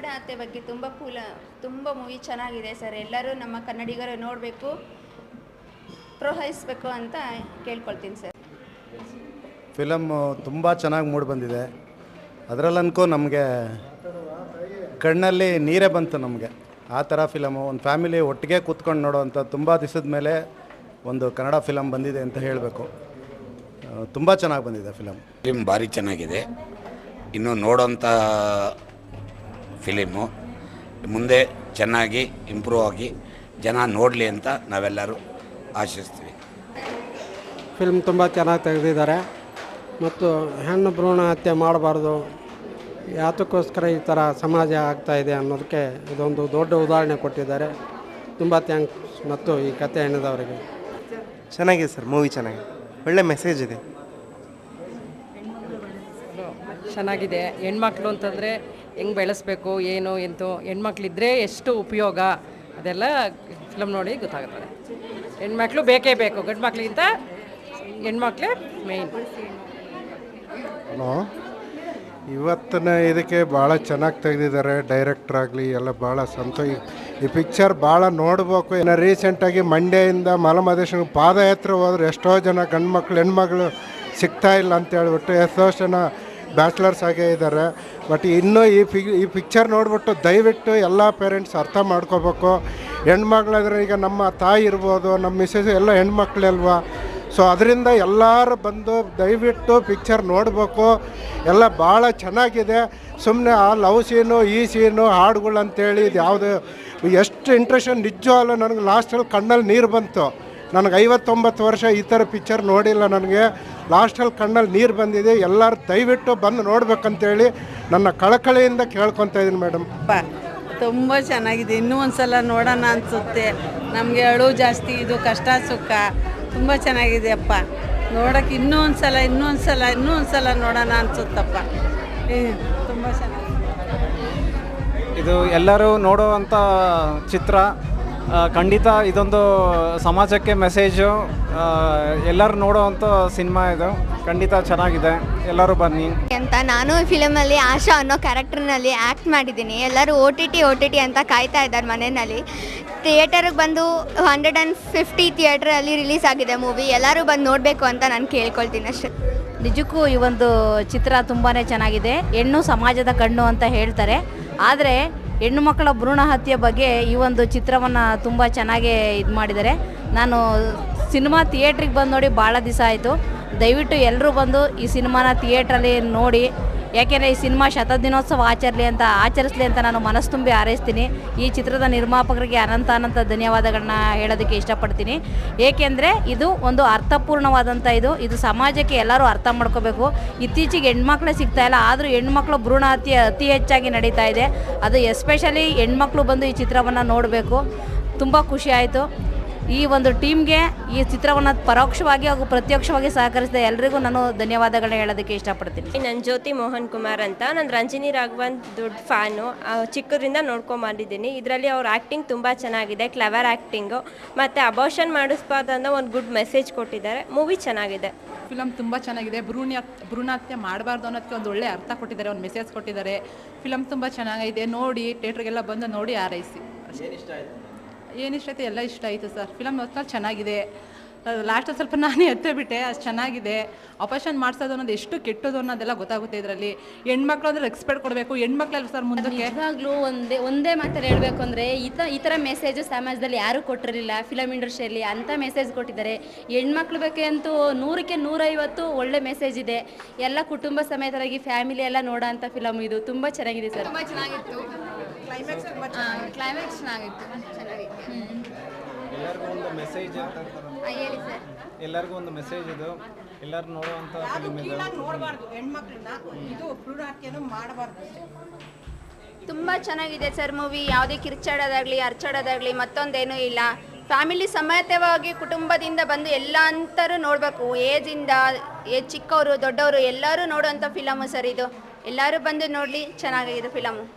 ಗರುಡ ಹತ್ಯೆ ಬಗ್ಗೆ ತುಂಬ ಪೂಲ ತುಂಬ ಮೂವಿ ಚೆನ್ನಾಗಿದೆ ಸರ್. ಎಲ್ಲರೂ ನಮ್ಮ ಕನ್ನಡಿಗರು ನೋಡಬೇಕು ಪ್ರೋತ್ಸಾಹಿಸಬೇಕು ಅಂತ ಕೇಳ್ಕೊಳ್ತೀನಿ ಸರ್. ಫಿಲಮ್ ತುಂಬ ಚೆನ್ನಾಗಿ ಮೂಡಿ ಬಂದಿದೆ. ಅದರಲ್ಲನ್ಕೋ ನಮಗೆ ಕಣ್ಣಲ್ಲಿ ನೀರೇ ಬಂತು ನಮಗೆ. ಆ ಥರ ಫಿಲಮು ಒಂದು ಫ್ಯಾಮಿಲಿ ಒಟ್ಟಿಗೆ ಕೂತ್ಕೊಂಡು ನೋಡೋವಂಥ ತುಂಬ ದಿವಸದ ಮೇಲೆ ಒಂದು ಕನ್ನಡ ಫಿಲಮ್ ಬಂದಿದೆ ಅಂತ ಹೇಳಬೇಕು. ತುಂಬ ಚೆನ್ನಾಗಿ ಬಂದಿದೆ ಫಿಲಮ್. ಫಿಲಿಮ್ ಭಾರಿ ಚೆನ್ನಾಗಿದೆ. ಇನ್ನು ನೋಡೋಂಥ ಫಿಲಿಮು. ಮುಂದೆ ಚೆನ್ನಾಗಿ ಇಂಪ್ರೂವ್ ಆಗಿ ಜನ ನೋಡಲಿ ಅಂತ ನಾವೆಲ್ಲರೂ ಆಶಿಸ್ತೀವಿ. ಫಿಲ್ಮ್ ತುಂಬ ಚೆನ್ನಾಗಿ ತೆಗೆದಿದ್ದಾರೆ. ಮತ್ತು ಹೆಣ್ಣು ಭ್ರೂಣ ಹತ್ಯೆ ಮಾಡಬಾರ್ದು. ಯಾತಕ್ಕೋಸ್ಕರ ಈ ಥರ ಸಮಾಜ ಆಗ್ತಾಯಿದೆ ಇದೆ ಅನ್ನೋದಕ್ಕೆ ಇದೊಂದು ದೊಡ್ಡ ಉದಾಹರಣೆ ಕೊಟ್ಟಿದ್ದಾರೆ. ತುಂಬ ಥ್ಯಾಂಕ್ಸ್ ಮತ್ತು ಈ ಕತೆ ಹೆಣ್ಣದವರಿಗೆ ಚೆನ್ನಾಗಿದೆ ಸರ್ ಮೂವಿ ಚೆನ್ನಾಗಿದೆ. ಒಳ್ಳೆ ಮೆಸೇಜ್ ಇದೆ. ಚೆನ್ನಾಗಿದೆ. ಹೆಣ್ಮಕ್ಳು ಅಂತಂದರೆ ಹೆಂಗೆ ಬೆಳೆಸ್ಬೇಕು, ಏನು, ಎಂತು ಹೆಣ್ಮಕ್ಳಿದ್ರೆ ಎಷ್ಟು ಉಪಯೋಗ? ಅದೆಲ್ಲ ಫಿಲಮ್ ನೋಡಿ ಗೊತ್ತಾಗುತ್ತದೆ. ಹೆಣ್ಮಕ್ಳು ಬೇಕೇ ಬೇಕು, ಗಂಡು ಮಕ್ಳಿಗಿಂತ ಹೆಣ್ಮಕ್ಳೇ ಮೇಯ್ನ್ ಹಲೋ? ಇವತ್ತಿನ ಇದಕ್ಕೆ ಭಾಳ ಚೆನ್ನಾಗಿ ತೆಗೆದಿದ್ದಾರೆ ಡೈರೆಕ್ಟ್ರ್ ಆಗಲಿ, ಎಲ್ಲ ಭಾಳ ಸಂತೋಷ. ಈ- ಪಿಕ್ಚರ್ ಭಾಳ ನೋಡಬೇಕು. ಏನೋ ರೀಸೆಂಟಾಗಿ ಮಂಡ್ಯದಿಂದ ಮಲಮಹದೇಶ್ವರ ಪಾದಯಾತ್ರೆ ಹೋದ್ರೆ ಎಷ್ಟೋ ಜನ ಗಂಡು ಮಕ್ಳು ಇಲ್ಲ ಅಂತ ಹೇಳ್ಬಿಟ್ಟು ಎಷ್ಟೋ ಜನ ಬ್ಯಾಚುಲರ್ಸ್ ಆಗೇ ಇದ್ದಾರೆ. ಬಟ್ ಇನ್ನೂ ಈ ಪಿ ಈ ಪಿಕ್ಚರ್ ನೋಡಿಬಿಟ್ಟು ದಯವಿಟ್ಟು ಎಲ್ಲ ಪೇರೆಂಟ್ಸ್ ಅರ್ಥ ಮಾಡ್ಕೋಬೇಕು. ಹೆಣ್ಮಕ್ಳಾದ್ರೆ ಈಗ ನಮ್ಮ ತಾಯಿ ಇರ್ಬೋದು, ನಮ್ಮ ಮಿಸ್ಸಸ್ ಎಲ್ಲ ಹೆಣ್ಮಕ್ಳೇ ಅಲ್ವಾ? ಸೊ ಅದರಿಂದ ಎಲ್ಲರೂ ಬಂದು ದಯವಿಟ್ಟು ಪಿಕ್ಚರ್ ನೋಡಬೇಕು. ಎಲ್ಲ ಭಾಳ ಚೆನ್ನಾಗಿದೆ. ಸುಮ್ಮನೆ ಆ ಲವ್ ಸೀನು, ಈ ಸೀನು ಹಾಡುಗಳು ಅಂತೇಳಿ ಇದು ಯಾವುದು ಎಷ್ಟು ಇಂಟ್ರೆಸ್ಟ್ ನಿಜವಲ್ಲ ನನಗೆ ಲಾಸ್ಟಲ್ಲಿ ಕಣ್ಣಲ್ಲಿ ನೀರು ಬಂತು. ನನಗೆ ಐವತ್ತೊಂಬತ್ತು ವರ್ಷ ಈ ಥರ ಪಿಕ್ಚರ್ ನೋಡಿಲ್ಲ ನನಗೆ. ಲಾಸ್ಟಲ್ಲಿ ಕಣ್ಣಲ್ಲಿ ನೀರು ಬಂದಿದೆ. ಎಲ್ಲರೂ ದಯವಿಟ್ಟು ಬಂದು ನೋಡ್ಬೇಕಂತೇಳಿ ನನ್ನ ಕಳಕಳಿಯಿಂದ ಕೇಳ್ಕೊತಾ ಇದ್ದೀನಿ ಮೇಡಮ್ ತುಂಬ ಚೆನ್ನಾಗಿದೆ. ಇನ್ನೂ ಒಂದ್ಸಲ ನೋಡೋಣ ಅನಿಸುತ್ತೆ. ನಮಗೆ ಅಳು ಜಾಸ್ತಿ ಇದು ಕಷ್ಟ ಸುಖ. ತುಂಬ ಚೆನ್ನಾಗಿದೆ ಅಪ್ಪ. ನೋಡೋಕೆ ಇನ್ನೂ ಒಂದ್ಸಲ ಇನ್ನೂ ಒಂದ್ಸಲ ಇನ್ನೂ ಒಂದ್ಸಲ ನೋಡೋಣ ಅನಿಸುತ್ತಪ್ಪ. ತುಂಬ ಚೆನ್ನಾಗಿದೆ. ಇದು ಎಲ್ಲರೂ ನೋಡುವಂಥ ಚಿತ್ರ. ಖಂಡಿತ ಇದೊಂದು ಸಮಾಜಕ್ಕೆ ಮೆಸೇಜು ಎಲ್ಲರೂ ನೋಡುವಂಥ ಸಿನಿಮಾ ಇದು. ಖಂಡಿತ ಚೆನ್ನಾಗಿದೆ. ಎಲ್ಲರೂ ಬನ್ನಿ. ಅಂತ ನಾನು ಈ ಫಿಲಮಲ್ಲಿ ಆಶಾ ಅನ್ನೋ ಕ್ಯಾರೆಕ್ಟರ್ನಲ್ಲಿ ಆ್ಯಕ್ಟ್ ಮಾಡಿದ್ದೀನಿ. ಎಲ್ಲರೂ O T T O T T ಅಂತ ಕಾಯ್ತಾ ಇದ್ದಾರೆ ಮನೆಯಲ್ಲಿ. ಥಿಯೇಟರ್ಗೆ ಬಂದು ಹಂಡ್ರೆಡ್ ಆ್ಯಂಡ್ ಫಿಫ್ಟಿ ಥಿಯೇಟ್ರಲ್ಲಿ ರಿಲೀಸ್ ಆಗಿದೆ ಮೂವಿ ಎಲ್ಲರೂ ಬಂದು ನೋಡಬೇಕು ಅಂತ ನಾನು ಕೇಳ್ಕೊಳ್ತೀನಿ ಅಷ್ಟೇ. ನಿಜಕ್ಕೂ ಈ ಒಂದು ಚಿತ್ರ ತುಂಬಾ ಚೆನ್ನಾಗಿದೆ. ಹೆಣ್ಣು ಸಮಾಜದ ಕಣ್ಣು ಅಂತ ಹೇಳ್ತಾರೆ. ಆದರೆ ಹೆಣ್ಣು ಮಕ್ಕಳ ಭ್ರೂಣ ಹತ್ಯೆ ಬಗ್ಗೆ ಈ ಒಂದು ಚಿತ್ರವನ್ನು ತುಂಬ ಚೆನ್ನಾಗಿ ಇದು ಮಾಡಿದ್ದಾರೆ. ನಾನು ಸಿನಿಮಾ ಥಿಯೇಟ್ರಿಗೆ ಬಂದು ನೋಡಿ ಭಾಳ ದಿವಸ ಆಯಿತು. ದಯವಿಟ್ಟು ಎಲ್ಲರೂ ಬಂದು ಈ ಸಿನಿಮಾನ ಥಿಯೇಟ್ರಲ್ಲಿ ನೋಡಿ ಯಾಕೆಂದರೆ ಈ ಸಿನಿಮಾ ಶತದಿನೋತ್ಸವ ಆಚರಲಿ ಅಂತ, ಆಚರಿಸಲಿ ಅಂತ ನಾನು ಮನಸ್ಸು ತುಂಬಿ ಹಾರೈಸ್ತೀನಿ. ಈ ಚಿತ್ರದ ನಿರ್ಮಾಪಕರಿಗೆ ಅನಂತ ಅನಂತ ಧನ್ಯವಾದಗಳನ್ನ ಹೇಳೋದಕ್ಕೆ ಇಷ್ಟಪಡ್ತೀನಿ. ಏಕೆಂದರೆ ಇದು ಒಂದು ಅರ್ಥಪೂರ್ಣವಾದಂಥ ಇದು. ಇದು ಸಮಾಜಕ್ಕೆ ಎಲ್ಲರೂ ಅರ್ಥ ಮಾಡ್ಕೋಬೇಕು. ಇತ್ತೀಚೆಗೆ ಹೆಣ್ಮಕ್ಳೇ ಸಿಗ್ತಾ ಇಲ್ಲ, ಆದರೂ ಹೆಣ್ಮಕ್ಳು ಭ್ರೂಣ ಹತ್ಯೆ ಅತಿ ಹೆಚ್ಚಾಗಿ ನಡೀತಾ ಇದೆ. ಅದು ಎಸ್ಪೆಷಲಿ ಹೆಣ್ಮಕ್ಳು ಬಂದು ಈ ಚಿತ್ರವನ್ನು ನೋಡಬೇಕು. ತುಂಬ ಖುಷಿ ಆಯಿತು. ಈ ಒಂದು ಟೀಮ್ಗೆ ಈ ಚಿತ್ರವನ್ನು ಪರೋಕ್ಷವಾಗಿ ಹಾಗೂ ಪ್ರತ್ಯಕ್ಷವಾಗಿ ಸಹಕರಿಸಿದ ಎಲ್ಲರಿಗೂ ನಾನು ಧನ್ಯವಾದಗಳನ್ನ ಹೇಳೋದಕ್ಕೆ ಇಷ್ಟಪಡ್ತೀನಿ. ನನ್ನ ಜ್ಯೋತಿ ಮೋಹನ್ ಕುಮಾರ್ ಅಂತ. ನಾನು ರಂಜಿನಿ ರಾಘವನ್ ದೊಡ್ಡ ಫ್ಯಾನು. ಚಿಕ್ಕದ್ರಿಂದ ನೋಡ್ಕೊಂಬಂದಿದ್ದೀನಿ ಇದರಲ್ಲಿ ಅವ್ರ ಆ್ಯಕ್ಟಿಂಗ್ ತುಂಬ ಚೆನ್ನಾಗಿದೆ ಕ್ಲೆವರ್ ಆ್ಯಕ್ಟಿಂಗು ಮತ್ತು ಅಬೋಷನ್ ಮಾಡಿಸ್ಬಾರ್ದು ಒಂದು ಗುಡ್ ಮೆಸೇಜ್ ಕೊಟ್ಟಿದ್ದಾರೆ. ಮೂವಿ ಚೆನ್ನಾಗಿದೆ. ಫಿಲಮ್ ತುಂಬ ಚೆನ್ನಾಗಿದೆ. ಭ್ರೂಣ ಭ್ರೂಣಹತ್ಯೆ ಮಾಡಬಾರ್ದು ಅನ್ನೋದಕ್ಕೆ ಒಂದು ಒಳ್ಳೆ ಅರ್ಥ ಕೊಟ್ಟಿದ್ದಾರೆ ಒಂದು ಮೆಸೇಜ್ ಕೊಟ್ಟಿದ್ದಾರೆ. ಫಿಲಮ್ ತುಂಬ ಚೆನ್ನಾಗಿದೆ. ನೋಡಿ ಥಿಯೇಟ್ರಿಗೆಲ್ಲ ಬಂದು ನೋಡಿ ಆರೈಸಿ ಏನಿಷ್ಟ ಆಯ್ತು ಎಲ್ಲ ಇಷ್ಟ ಆಯಿತು ಸರ್. ಫಿಲಮ್ ಒಟ್ನಲ್ಲಿ ಚೆನ್ನಾಗಿದೆ. ಲಾಸ್ಟ್ ಸ್ವಲ್ಪ ನಾನೇ ಎತ್ತೇ ಬಿಟ್ಟೆ. ಅಷ್ಟು ಚೆನ್ನಾಗಿದೆ. ಆಪರೇಷನ್ ಮಾಡಿಸೋದು ಅನ್ನೋದು ಎಷ್ಟು ಕೆಟ್ಟದು ಅನ್ನೋದೆಲ್ಲ ಗೊತ್ತಾಗುತ್ತೆ ಇದರಲ್ಲಿ. ಹೆಣ್ಮಕ್ಳು ಅಂದ್ರೆ ರೆಸ್ಪೆಕ್ಟ್ ಕೊಡಬೇಕು. ಹೆಣ್ಮಕ್ಳಲ್ಲಿ ಸರ್ ಮುಂದಕ್ಕೆ? ಯಾವಾಗಲೂ ಒಂದೇ ಒಂದೇ ಮಾತಲ್ಲಿ ಹೇಳಬೇಕು ಅಂದರೆ ಈ ಥರ ಈ ಥರ ಮೆಸೇಜು ಸಮಾಜದಲ್ಲಿ ಯಾರೂ ಕೊಟ್ಟಿರಲಿಲ್ಲ. ಫಿಲಮ್ ಇಂಡಸ್ಟ್ರಿಯಲ್ಲಿ ಅಂಥ ಮೆಸೇಜ್ ಕೊಟ್ಟಿದ್ದಾರೆ. ಹೆಣ್ಮಕ್ಳ ಬಗ್ಗೆ ಅಂತೂ ನೂರಕ್ಕೆ ನೂರೈವತ್ತು ಒಳ್ಳೆ ಮೆಸೇಜ್ ಇದೆ. ಎಲ್ಲ ಕುಟುಂಬ ಸಮೇತರಾಗಿ ಫ್ಯಾಮಿಲಿ ಎಲ್ಲ ನೋಡೋ ಅಂಥ ಫಿಲಮ್ ಇದು. ತುಂಬ ಚೆನ್ನಾಗಿದೆ ಸರ್. ತುಂಬ ಚೆನ್ನಾಗಿತ್ತು. ಕ್ಲೈಮ್ಯಾಕ್ಸ್ ಚೆನ್ನಾಗಿತ್ತು ಚೆನ್ನಾಗಿತ್ತು ಎಲ್ಲರಿಗೂ ಒಂದು ಮೆಸೇಜ್ ಹೇಳಿ ಸರ್ ಎಲ್ಲರಿಗೂ ಒಂದು ಮೆಸೇಜ್ ಇದು. ಎಲ್ಲರೂ ನೋಡುವಂತ ಫಿಲ್ಮ್ ಇದು. ನೋಡಬಾರ್ದು ಹೆಣ್ಮಕ್ಳನ್ನ. ಇದು ಭ್ರೂಣ ಹತ್ಯೆನೂ ಮಾಡಬಾರ್ದು ತುಂಬ ಚೆನ್ನಾಗಿದೆ ಸರ್ ಮೂವಿ ಯಾವುದೇ ಕಿರ್ಚಾಡೋದಾಗಲಿ ಅರ್ಚಾಡೋದಾಗಲಿ ಮತ್ತೊಂದೇನೂ ಇಲ್ಲ. ಫ್ಯಾಮಿಲಿ ಸಮೇತವಾಗಿ ಕುಟುಂಬದಿಂದ ಬಂದು ಎಲ್ಲ ಅಂತರೂ ನೋಡಬೇಕು. ಏಜಿಂದ ಏಜ್ ಚಿಕ್ಕವರು ದೊಡ್ಡವರು ಎಲ್ಲರೂ ನೋಡುವಂಥ ಫಿಲಮು ಸರ್ ಇದು. ಎಲ್ಲರೂ ಬಂದು ನೋಡಲಿ ಚೆನ್ನಾಗಿದೆ ಫಿಲಮು